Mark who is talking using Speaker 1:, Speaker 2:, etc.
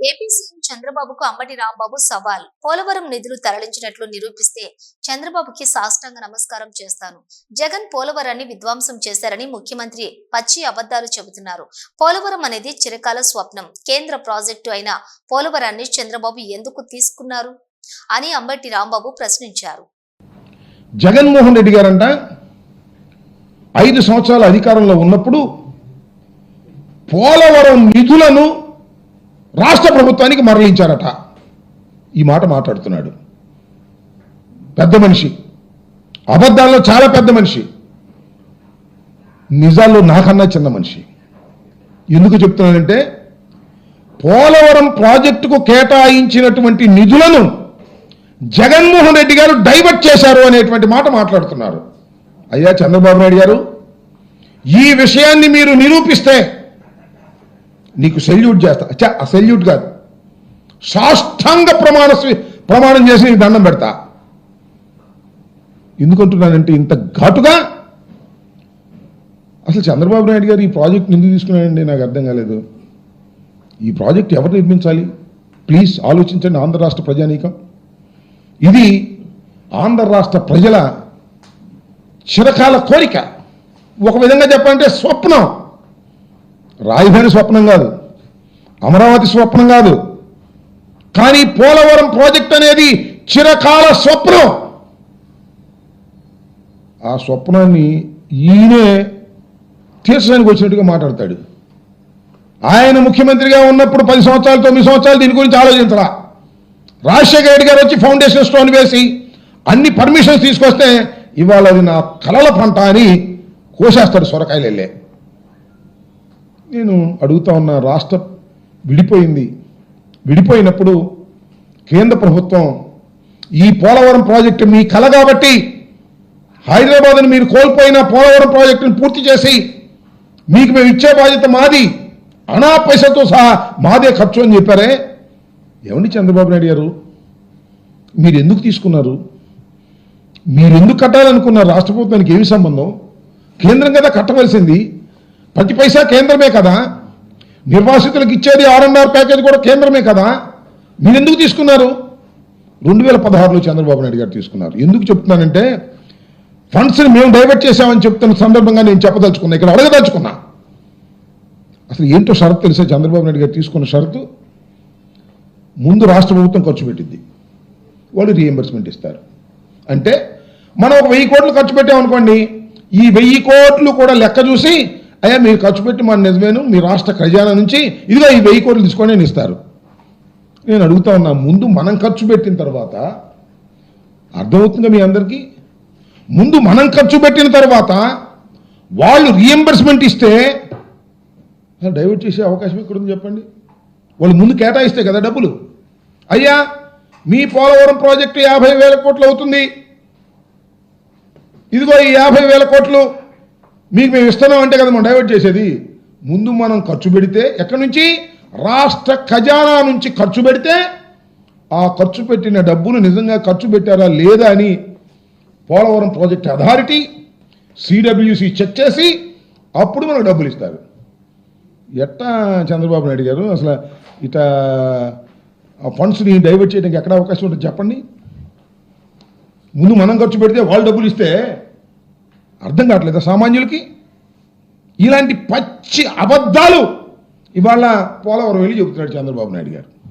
Speaker 1: AP CM చంద్రబాబుకు అంబటి రాంబాబు సవాల్. పోలవరం నిధులు తరలించినట్లు నిరూపిస్తే చంద్రబాబుకి సాష్టాంగ నమస్కారం చేస్తాను. జగన్ పోలవరాన్ని విధ్వంసం చేశారని ముఖ్యమంత్రి పచ్చి అబద్ధాలు చెబుతున్నారు. పోలవరం అనేది చిరకాల స్వప్నం. కేంద్ర ప్రాజెక్టు అయిన పోలవరాన్ని చంద్రబాబు ఎందుకు తీసుకున్నారు? అని అంబటి రాంబాబు ప్రశ్నించారు.
Speaker 2: జగన్మోహన్ రెడ్డి గారంట ఐదు సంవత్సరాల అధికారంలో ఉన్నప్పుడు పోలవరం నిధులను రాష్ట్ర ప్రభుత్వానికి మరలించారట. ఈ మాట మాట్లాడుతున్నాడు. పెద్ద మనిషి. అబద్ధాల్లో చాలా పెద్ద మనిషి. నిజాల్లో నాకన్నా చిన్న మనిషి. ఎందుకు చెప్తున్నానంటే పోలవరం ప్రాజెక్టుకు కేటాయించినటువంటి నిధులను జగన్మోహన్ రెడ్డి గారు డైవర్ట్ చేశారు అనేటువంటి మాట మాట్లాడుతున్నారు. అయ్యా చంద్రబాబు నాయుడు గారు ఈ విషయాన్ని మీరు నిరూపిస్తే నీకు సెల్యూట్ చేస్తా. ఛ, ఆ సెల్యూట్ కాదు. సాష్టాంగ ప్రమాణ ప్రమాణం చేసి నీకు దండం పెడతా. ఎందుకంటున్నానంటే ఇంత ఘాటుగా? అసలు చంద్రబాబు నాయుడు గారు ఈ ప్రాజెక్ట్ ఎందుకు తీసుకున్నాడండి నాకు అర్థం కాలేదు. ఈ ప్రాజెక్ట్ ఎవరు నిర్మించాలి? ప్లీజ్ ఆలోచించండి ఆంధ్ర రాష్ట్ర ప్రజానీకం. ఇది ఆంధ్ర రాష్ట్ర ప్రజల చిరకాల కోరిక. ఒక విధంగా చెప్పాలంటే స్వప్నం. రాజధాని స్వప్నం కాదు అమరావతి స్వప్నం కాదు. కానీ పోలవరం ప్రాజెక్ట్ అనేది చిరకాల స్వప్నం. ఆ స్వప్నాన్ని ఈయనే తీర్చడానికి వచ్చినట్టుగా మాట్లాడతాడు. ఆయన ముఖ్యమంత్రిగా ఉన్నప్పుడు పది సంవత్సరాలు తొమ్మిది సంవత్సరాలు దీని గురించి ఆలోచించరా? రాజశేఖర రెడ్డి గారు వచ్చి ఫౌండేషన్ స్టోన్ వేసి అన్ని పర్మిషన్స్ తీసుకొస్తే ఇవాళ అది నా కలల పంట అని కోసేస్తాడు సొరకాయలు వెళ్ళే నేను అడుగుతా ఉన్న రాష్ట్రం విడిపోయింది. విడిపోయినప్పుడు కేంద్ర ప్రభుత్వం ఈ పోలవరం ప్రాజెక్టు మీ కల కాబట్టి హైదరాబాద్ను మీరు కోల్పోయిన పోలవరం ప్రాజెక్టును పూర్తి చేసి మీకు మేము ఇచ్చే బాధ్యత మాది. అనా పైసతో సహా మాదే ఖర్చు అని చెప్పారే? ఏమండి చంద్రబాబు నాయుడు గారు? మీరు ఎందుకు తీసుకున్నారు? మీరు ఎందుకు కట్టాలనుకున్నారు? రాష్ట్ర ప్రభుత్వానికి ఏమి సంబంధం? కేంద్రం కదా కట్టవలసింది. ప్రతి పైసా కేంద్రమే కదా? నిర్వాసితులకు ఇచ్చేది ఆర్ఎన్ఆర్ ప్యాకేజ్ కూడా కేంద్రమే కదా? మీరు ఎందుకు తీసుకున్నారు? రెండు వేల పదహారులో చంద్రబాబు నాయుడు గారు తీసుకున్నారు. ఎందుకు చెప్తున్నానంటే ఫండ్స్ని మేము డైవర్ట్ చేశామని చెప్తున్న సందర్భంగా నేను చెప్పదలుచుకున్నా. ఇక్కడ అడగదలుచుకున్నా. అసలు ఏంటో షరతు తెలిసే? చంద్రబాబు నాయుడు గారు తీసుకున్న షరతు? ముందు రాష్ట్ర ప్రభుత్వం ఖర్చు పెట్టింది వాళ్ళు రీఎంబర్స్మెంట్ ఇస్తారు. అంటే మనం ఒక వెయ్యి కోట్లు ఖర్చు పెట్టామనుకోండి ఈ వెయ్యి కోట్లు కూడా లెక్క చూసి అయ్యా మీరు ఖర్చు పెట్టి మన నిజమేను మీ రాష్ట్ర ఖజానా నుంచి ఇదిగో ఈ వెయ్యి కోట్లు తీసుకొని నేను ఇస్తారు. నేను అడుగుతా ఉన్నా ముందు మనం ఖర్చు పెట్టిన తర్వాత అర్థమవుతుందా మీ అందరికీ? ముందు మనం ఖర్చు పెట్టిన తర్వాత వాళ్ళు రీఎంబర్స్మెంట్ ఇస్తే డైవర్ట్ చేసే అవకాశం ఎక్కడుంది చెప్పండి? వాళ్ళు ముందు కేటాయిస్తే కదా డబ్బులు. అయ్యా మీ పోలవరం ప్రాజెక్టు యాభై వేల కోట్లు అవుతుంది. ఇదిగో ఈ యాభై వేల కోట్లు మీకు మేము ఇస్తున్నాం అంటే కదా మనం డైవర్ట్ చేసేది? ముందు మనం ఖర్చు పెడితే ఎక్కడి నుంచి? రాష్ట్ర ఖజానా నుంచి ఖర్చు పెడితే ఆ ఖర్చు పెట్టిన డబ్బులు నిజంగా ఖర్చు పెట్టారా లేదా అని Polavaram project authority CWC check చేసి అప్పుడు మనకు డబ్బులు ఇస్తారు. ఎట్టా చంద్రబాబు నాయుడు గారు అసలు ఇట ఆ ఫండ్స్ని డైవర్ట్ చేయడానికి ఎక్కడ అవకాశం ఉంటుంది చెప్పండి? ముందు మనం ఖర్చు పెడితే వాళ్ళు డబ్బులు ఇస్తే అర్థం కావట్లేదా. సామాన్యులకి ఇలాంటి పచ్చి అబద్ధాలు ఇవాళ పోలవరం వెళ్ళి చెబుతున్నాడు చంద్రబాబు నాయుడు గారు.